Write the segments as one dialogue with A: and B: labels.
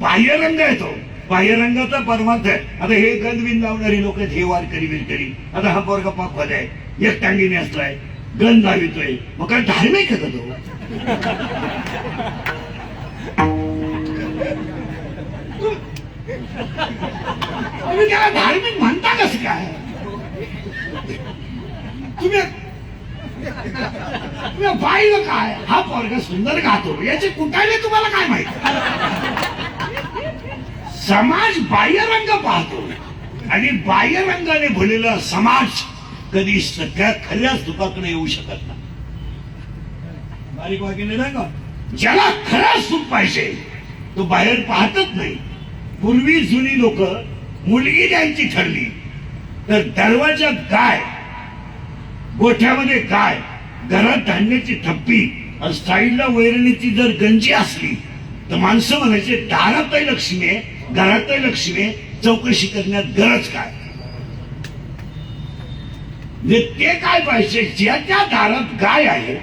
A: बाह्यरंग आहे तो. बाह्यरंगाचा परमार्थ आहे. आता हे गंधविन लावणारी लोक हे वारकरी बिरकरी आता हा पोरगा पाखवाद आहे. एक टांगीने असलाय गंध लावितोय. मग काय धार्मिक आहे तो? तुम्ही त्याला धार्मिक म्हणता कसं काय? तुम्ही पाहिलं काय? हा पोरगा सुंदर गातो. याचे कुठाने तुम्हाला काय माहिती? समाज बाह्यरंग पाहतो. आणि बाह्यरंगाने भरलेला समाज कधी सगळ्या खऱ्या सुखाकडे येऊ शकत नाही. बारीक नाही का? ज्याला खरा सुख पाहिजे तो बाहेर पाहतच नाही. पूर्वी जुनी लोक मुलगी द्यायची ठरली तर दरवाजात गाय गोठ्यामध्ये गाय घरात धान्याची थप्पी आणि साईडला वैरणीची जर गंजी असली तर माणसं म्हणायचे दारात लक्ष्मी आहे घरात लक्ष्मी चौकशी करण्यात गरज काय ते काय पाहिजे ज्याच्या दारात गाय आहे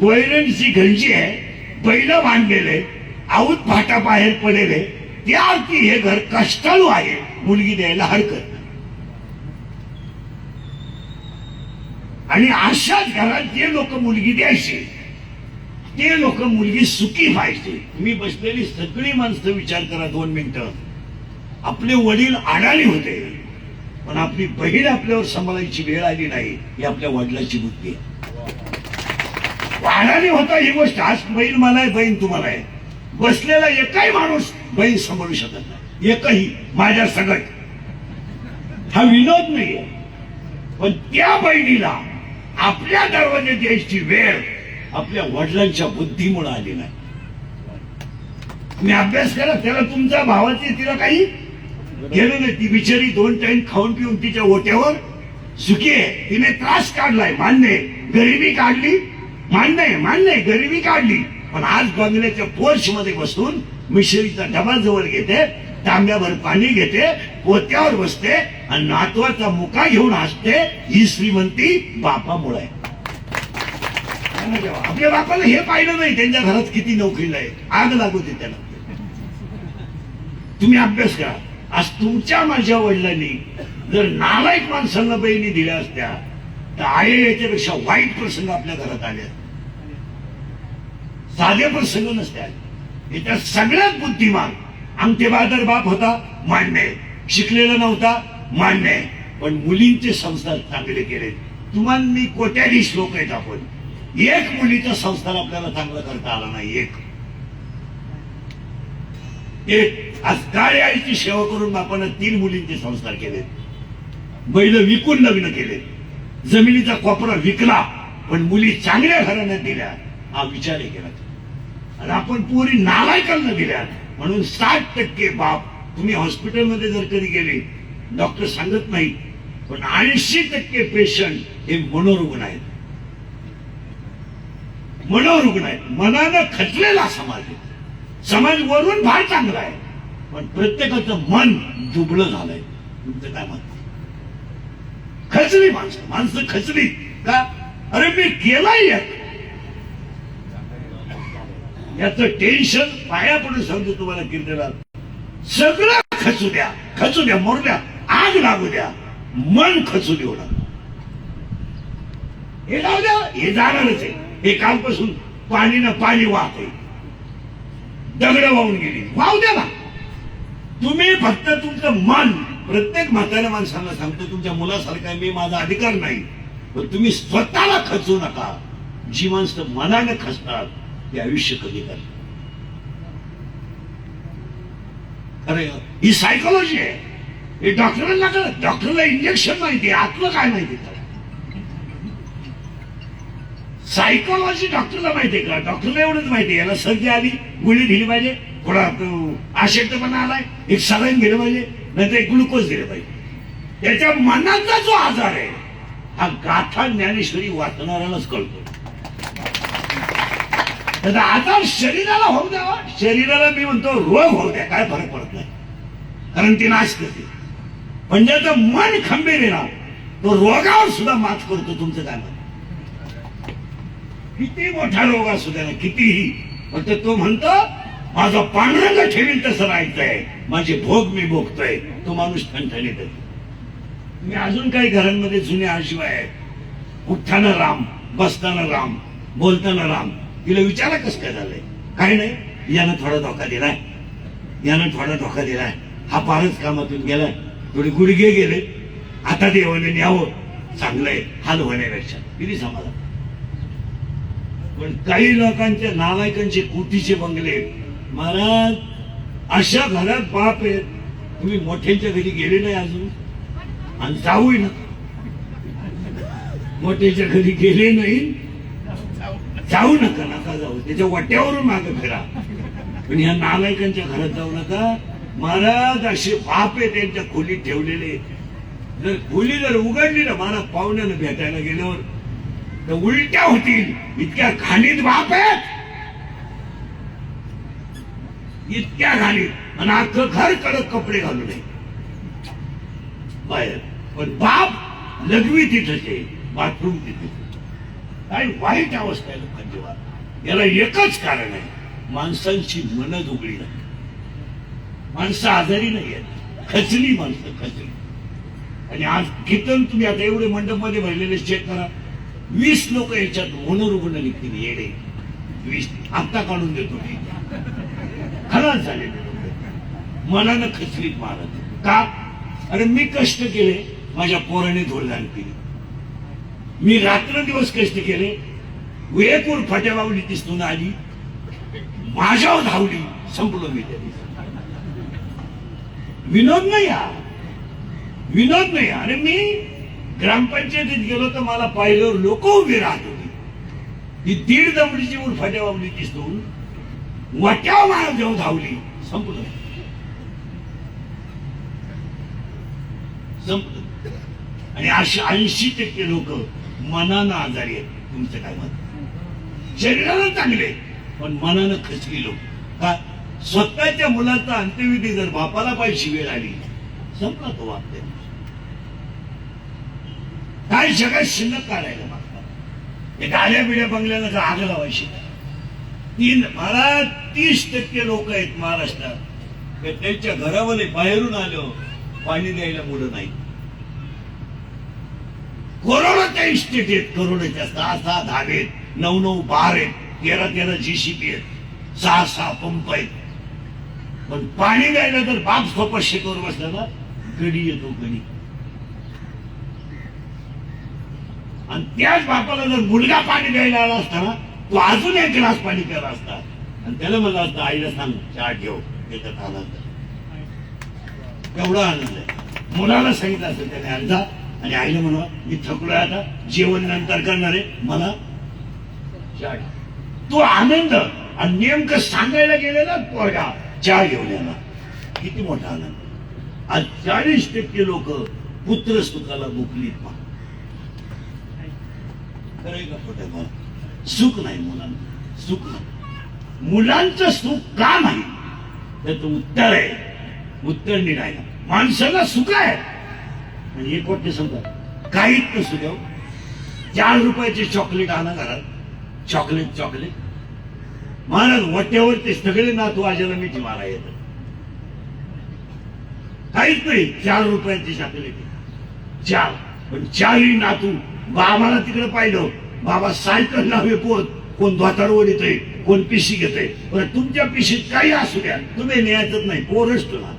A: वैरणीची गंजी आहे बैल बांधलेले आऊत फाटा बाहेर पडलेले त्या अर्थी हे घर कष्टाळू आहे मुलगी द्यायला हरकत नाही. आणि अशाच घरात जे लोक मुलगी द्यायचे ते लोक मुलगी सुखी पाहिजे मी बसलेली सगळी माणसं विचार करा दोन मिनिटं. आपले वडील अडाणी होते. पण आपली बहीण आपल्यावर सांभाळायची वेळ आली नाही ही आपल्या वडिलाची बुद्धी आहे. होता ही गोष्ट. आज बहीण मला आहे बहीण तुम्हाला आहे बसलेला एकही माणूस बहीण सांभाळू शकत नाही. एकही माझ्या सगट हा विनोद नाहीये. पण त्या बहिणीला आपल्या दरवाजे द्यायची वेळ आपल्या वडिलांच्या बुद्धीमुळे आली नाही. तुम्ही अभ्यास करा त्याला तुमच्या भावाची तिला काही गेलो नाही. ती बिचारी दोन टाइम खाऊन पिऊन तिच्या ओट्यावर सुखी आहे. तिने त्रास काढलाय मान्य आहे. गरिबी काढली मान्य आहे, मान्य आहे, गरिबी काढली. पण आज बंगल्याच्या पोर्च मध्ये बसून मिश्रीचा डबा जवळ घेते तांब्यावर पाणी घेते पोत्यावर बसते आणि नातवाचा मुका घेऊन हसते ही श्रीमंती बापामुळे आहे. म्हणजे आपल्या बापाला हे पाहिलं नाही त्यांच्या घरात किती नोकरीला आहे आग लागू दे त्याला. तुम्ही अभ्यास करा. आज तुमच्या माझ्या वडिलांनी जर नालायक माणसांना बहिणी दिल्या असत्या तर आहे याच्यापेक्षा वाईट प्रसंग आपल्या घरात आले साधे प्रसंग नसत्या आले. सगळ्यात बुद्धिमान. आमचे बादर बाप होता मान्य. आहे. शिकलेला नव्हता मान्य. आहे पण मुलींचे संस्कार चांगले केले तुम्हाला मी कोट्याधीश लोक आहेत आपण. एक मुलीचा संस्थान आपल्याला चांगलं करता आला नाही एक. एक आज काळे आईची सेवा करून बापानं तीन मुलींचे संस्कार केले बैल विकून लग्न केले जमिनीचा कोपरा विकला पण मुली चांगल्या घराने दिल्या हा विचारही केला आणि आपण पुरी नालायकांना दिल्या म्हणून साठ टक्के बाप तुम्ही हॉस्पिटलमध्ये जर कधी गेले डॉक्टर सांगत नाही पण ऐंशी टक्के पेशंट हे मनोरुग्ण आहेत मनोरुग्ण आहेत. मनानं खचलेला समाज आहे. समाज वरून फार चांगला आहे. पण प्रत्येकाचं मन दुबळं झालंय. तुमचं काय म्हणत खचली माणसं. माणसं खचली. का? अरे मी गेलाय याच टेन्शन पाया पडून सांगतो तुम्हाला कीर्तनात सगळं खचू द्या. खचू द्या मोर द्या. आग लागू द्या. मन खचू देऊ नका. हे जाऊ द्या. हे जाणारच आहे. हे कालपासून पाणी ना पाणी वाहत दगड वाहून गेली. वाहू द्या ना. तुम्ही फक्त तुमचं मन प्रत्येक म्हाताऱ्या माणसाला सांगतो तुमच्या मुलासारखा मी माझा अधिकार नाही. पण तुम्ही स्वतःला खचू नका. जी माणसं मनाने खचतात ते आयुष्य कधी करतात अरे ही सायकोलॉजी आहे. हे डॉक्टरांना कळत डॉक्टरला इंजेक्शन माहिती आहे. आतलं काय माहिती त्याला? सायकोलॉजी डॉक्टरला माहिती आहे का? डॉक्टरला एवढंच माहिती आहे. याला सर्दी आली गोळी दिली पाहिजे. थोडा आशक्तपणा आलाय. एक सलाईन दिलं पाहिजे. नाहीतर एक ग्लुकोज दिलं पाहिजे. त्याच्या मनाचा जो आजार आहे हा गाथा ज्ञानेश्वरी वाचणाऱ्यालाच कळतो. त्याचा आजार शरीराला होऊ द्यावा. शरीराला मी म्हणतो रोग होऊ द्या. काय फरक पडत नाही. कारण ती नाश करते. म्हणजे पण ज्याचं मन खंबीर आहे तो रोगावर सुद्धा मात करतो. तुमचं काय म्हणतो किती मोठा रोग असू त्याला कितीही. फक्त तो म्हणतो माझा पांढरंग ठेवील तसं राहायचंय. माझे भोग मी भोगतोय. तो माणूस ठणठणीत मी अजून काही घरांमध्ये जुने आशिवाय आहेत. उठताना राम बसताना राम बोलताना राम. तिला विचारा कसं काय झालंय. काही नाही यानं थोडा धोका दिलाय. यानं थोडा धोका दिलाय. हा फारच कामातून गेलाय. थोडे गुडघे गेले. आता देवाने न्यावं. चांगलंय. हाल होण्यापेक्षा. किती समाधान. पण काही लोकांच्या नालायकांचे कोटीचे बंगले महाराज अशा घरात बाप आहेत. तुम्ही मोठ्यांच्या घरी गेले नाही अजून. आणि जाऊही ना मोठ्याच्या घरी गेले नाही. जाऊ नका नका जाऊ. त्याच्या वाट्यावरून मागे फिरा. पण ह्या नालायकांच्या घरात जाऊ नका. महाराज असे बाप आहे त्यांच्या खोलीत ठेवलेले. जर खोली जर उघडली ना मला पाहुण्यानं भेटायला गेल्यावर तर उलट्या होतील. इतक्या घालीत बाप आहेत इतक्या घालीत. आणि अख्खं घर कडक कपडे घालू नये. बाहेर. पण बाप लघवी तिथंच आहे बाथरूम तिथे काय वाईट अवस्था आहे लोकांची याला एकच कारण आहे. माणसांची मन दुबळी नाही. माणसं आजारी नाही आहेत. खचली माणसं खचली. आणि आज कीर्तन तुम्ही आता एवढे मंडपमध्ये भरलेले चेक करा. वीस लोक याच्यात मनोरुग्ण निघतील येडे. वीस आत्ता काढून देतो मी. खराच झालेले मनानं खचलीत मारत. का? अरे मी कष्ट केले माझ्या पोराने धोरदान केली. मी रात्र दिवस कष्ट केले. वेळेकून फाट्या बावली दिसतून आली. माझ्यावर धावली संपलो मी त्या विनोद नाही हा. विनोद नाही अरे मी ग्रामपंचायतीत गेलो तर मला पाहिल्यावर लोक उभी राहत होती. ही दीड दमडीची उरफाट्या बावली दिसतून वाट्या मला जेव्हा धावली. संपलं. संपलं. आणि अशी ऐंशी टक्के लोक मनानं आजारी आहेत. तुमचं काय मत? शरीराला चांगले पण मनानं खचली लोक. का स्वतःच्या मुलाचा अंत्यविधी जर बापाला पाहिजे वेळ आली संपला तो वागते काय सगळ्यात शिल्लक काढायला मागतात? हे गाड्या बिड्या बंगल्याला का आग लावायची. तीन मला तीस टक्के लोक आहेत महाराष्ट्रात. त्यांच्या घरामध्ये बाहेरून आलो पाणी द्यायला मुलं नाही. करोडोच्या इस्टेट आहेत कोरोनाच्या सहा सहा धाबे आहेत नऊ नऊ बार आहेत तेरा तेरा जीसीपी आहेत सहा सहा पंप आहेत. पण पाणी द्यायला तर बाप स्वपश्य करून बसला ना गडी येतो गडी. आणि त्याच बापाला जर मुलगा पाणी द्यायला आला असता ना तो अजून एक ग्लास पाणी प्याला असता. आणि त्याला म्हणलं असतं आईला सांग चहा ठेव. त्याच्यात आनंद. एवढा आनंद आहे. मुलाला सांगितलं असतं त्याने अर्धा आणि आईला म्हणा मी थकलोय आता जेवण नंतर करणार आहे. मला चहा तो आनंद आणि नेमकं सांगायला गेलेला पोरगा चहा घेऊन याला किती मोठा आनंद. आज चाळीस टक्के लोक पुत्र सुखाला मुकलीत पहा खरंय का खोटं मला सुख नाही मुलांना. सुख नाही. मुलांचं सुख का नाही? त्याचं उत्तर आहे. उत्तर निघायला. माणसाला सुख आहे. आणि एक वाटते समजा काहीच नसू द्या हो. चार रुपयाचे चॉकलेट आणा घरात. चॉकलेट चॉकलेट महाराज वट्यावर ते सगळे नातू आजाला मी मला येत काहीच नाही. चार रुपयाची चॉकलेट चार. पण चारही नातू बाबाला तिकडे पाहिलं. बाबा सायकल नव्हे कोण कोण धोताडवर येतोय कोण पिशी घेतोय. पण तुमच्या पिशीत काही असू द्या. तुम्ही न्यायचंच नाही पोरच तुला.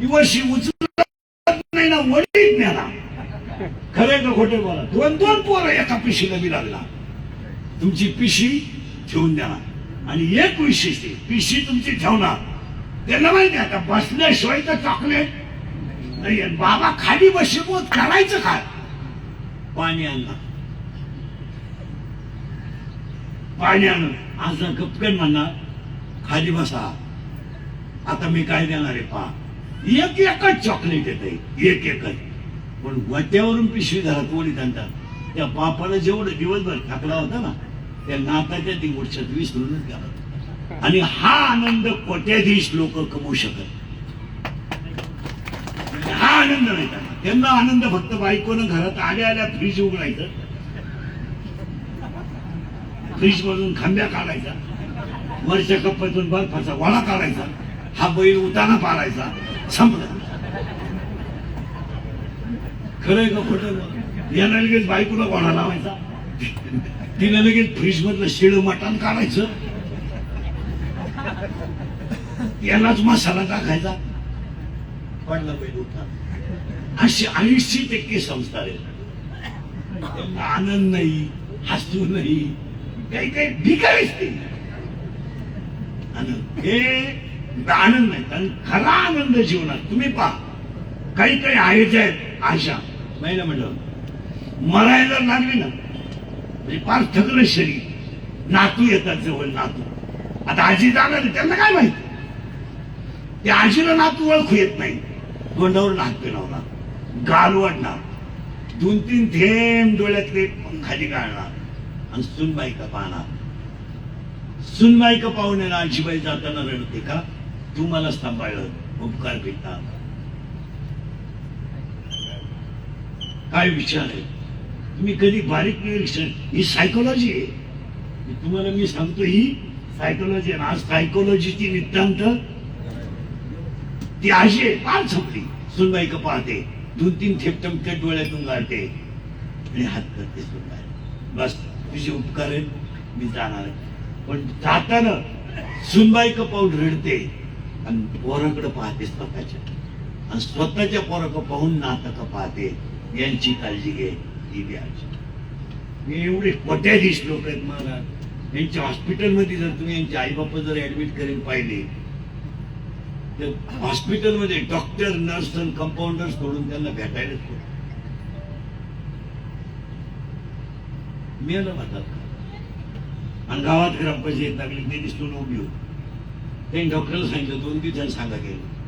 A: ही वर्षी उचलत नाही ना वडील न्याला खरे का खोटे बोला? दोन दोन पोरं एका पिशीला बी लागला. तुमची पिशी ठेवून द्या. आणि एक विशेष आहे, पिशी तुमची ठेवणार. त्यांना माहिती आता बसल्याशिवाय तर चॉकलेट नाही बाबा खाली बशीपोत करायचं काय? पाणी आणलं पाणी आणलं असं गपकन म्हणणार खाली बसा. आता मी काय देणार आहे पा एक एकच चॉकलेट येत एक एकच. पण वट्यावरून पिशवी घरात ओढीत आणतात. त्या बापाला जेवढं दिवसभर थकला होता ना त्या नाताच्या दिवसात विसरूनच गेला आणि हा आनंद कोट्याधीश लोक कमवू शकत आनंद नाही त्यांना आनंद फक्त बायकोनं घरात आल्या आल्या फ्रीज उघडायचं. फ्रीज मधून खांब्या काढायचा. वरच्या कप्प्यातून बर्फाचा गोळा काढायचा. हा बैल उताना पाडायचा. संपलं. खरंय का खोट? यानं लगेच बायकोला गोळा लावायचा. तिनं लगेच फ्रीज मधलं शिळ मटण काढायचं. यालाच मसाला टाकायचा. पडला बैल उठा अशी ऐंशी टक्के संस्कार आहेत. आनंद नाही हसू नाही काही काही भिकारीच नाही. आनंद हे आनंद नाही कारण खरा आनंद जीवनात तुम्ही पहा. काही काही आहेत आहेत आशा. महिला म्हटलं. मरायला लागली ना म्हणजे फार थकलं शरीर. नातू येतात जवळ नातू. आता आजी जाणार त्यांना काय माहिती? त्या आजीला नातू ओळखू येत नाही. तोंडावर नाक पिणावं गाल गालवडणार दोन तीन थेंब डोळ्यातले खाली गाळणार आणि सुनबाई का पाहणार. सुनबाई का पाहून ना आजीबाई जाताना रडते का? तू मला सांभाळलं उपकार भेटतात काय विचार आहे? तुम्ही कधी बारीक निरीक्षण ही सायकोलॉजी आहे. तुम्हाला मी सांगतो ही सायकोलॉजी आहे. आज सायकोलॉजीची नितांत ती आजी आहे फार छपली सुनबाई का पाहते. दोन तीन थेपटमटे डोळ्यातून गाळते. आणि हात करते सुनबाई बस तुझे उपकार आहेत मी जाणार आहे. पण जाताना सुनबाई का पाहून रडते. आणि पोराकडे पाहते स्वतःच्या. आणि स्वतःच्या पोराकडे पाहून नातक का पाहते. यांची काळजी घे ही बी आजी एवढे कोट्याधीश लोक आहेत महाराज यांच्या हॉस्पिटलमध्ये जर तुम्ही यांचे आई बापा जर ऍडमिट करून पाहिले हॉस्पिटलमध्ये डॉक्टर नर्स आणि कंपाऊंडर सोडून त्यांना भेटायलाच कोण मेलं म्हणतात आणि गावात ग्रामपंचायत लागली ते दिसून उभी होती. त्यांनी डॉक्टरला सांगितलं दोन दिवसांनी सांगा गेलं